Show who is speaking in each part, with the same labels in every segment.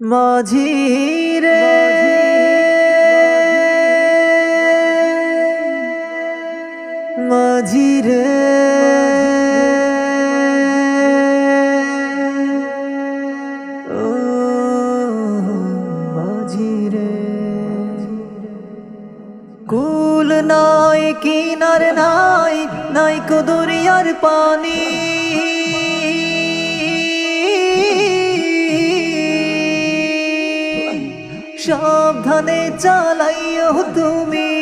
Speaker 1: মাঝি রে মাঝি রে ও মাঝি রে কুল নাই কিনার নাই নাই কদরিয়ার পানি। সাবধানে চালাইও তুমি।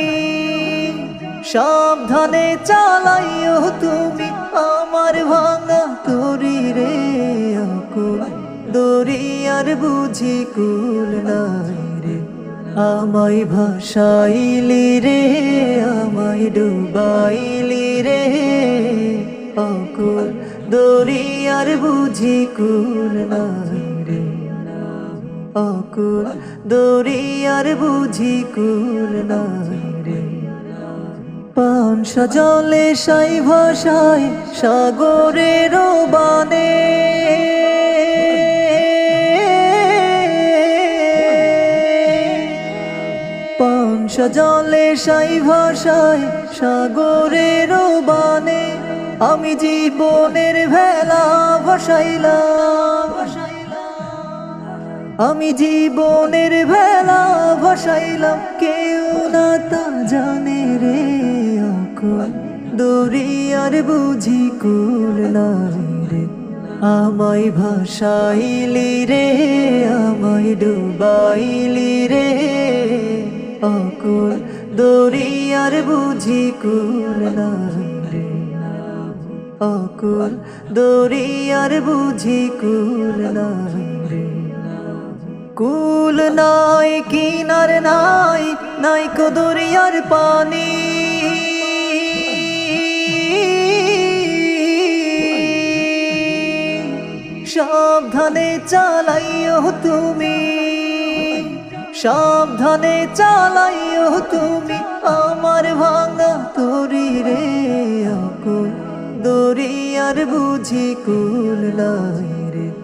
Speaker 1: সাবধানে চালাইও তুমি আমার ভাঙা তরি রে অকুল। দরিয়ার বুঝি কুল রে। আমায় ভাসাইলি রে, আমায় ডুবাইলি রে অকুল। দরিয়ার বুঝি কুল নাই। অকুল, দরিয়ার বুঝি কুল নাই রে। পান সাজলে সাই ভাষায় সাগরের বানে। পান সাজলে সাই ভাষায় সাগরের বানে। আমি জীবনের ভেলা ভাসাইলাম। আমি জীবনের ভেলা ভাসাইলাম কেউ না তা জানে রে দরিয়ার বুঝি কুল নাই রে, আমায় ভাসাইলি রে, আমায় ডুবাইলি রে। অকুল দরিয়ার বুঝি কুল নাই রে, অকুল দরিয়ার বুঝি কুল নাই কুল নাই, কিনার নাই নাই কদরিয়ার পানি। সাবধানে চালাইও তুমি, সাবধানে চালাইও তুমি, আমার ভাঙা তরি রে অকুল। দরিয়ার বুঝি কুল নাই রে।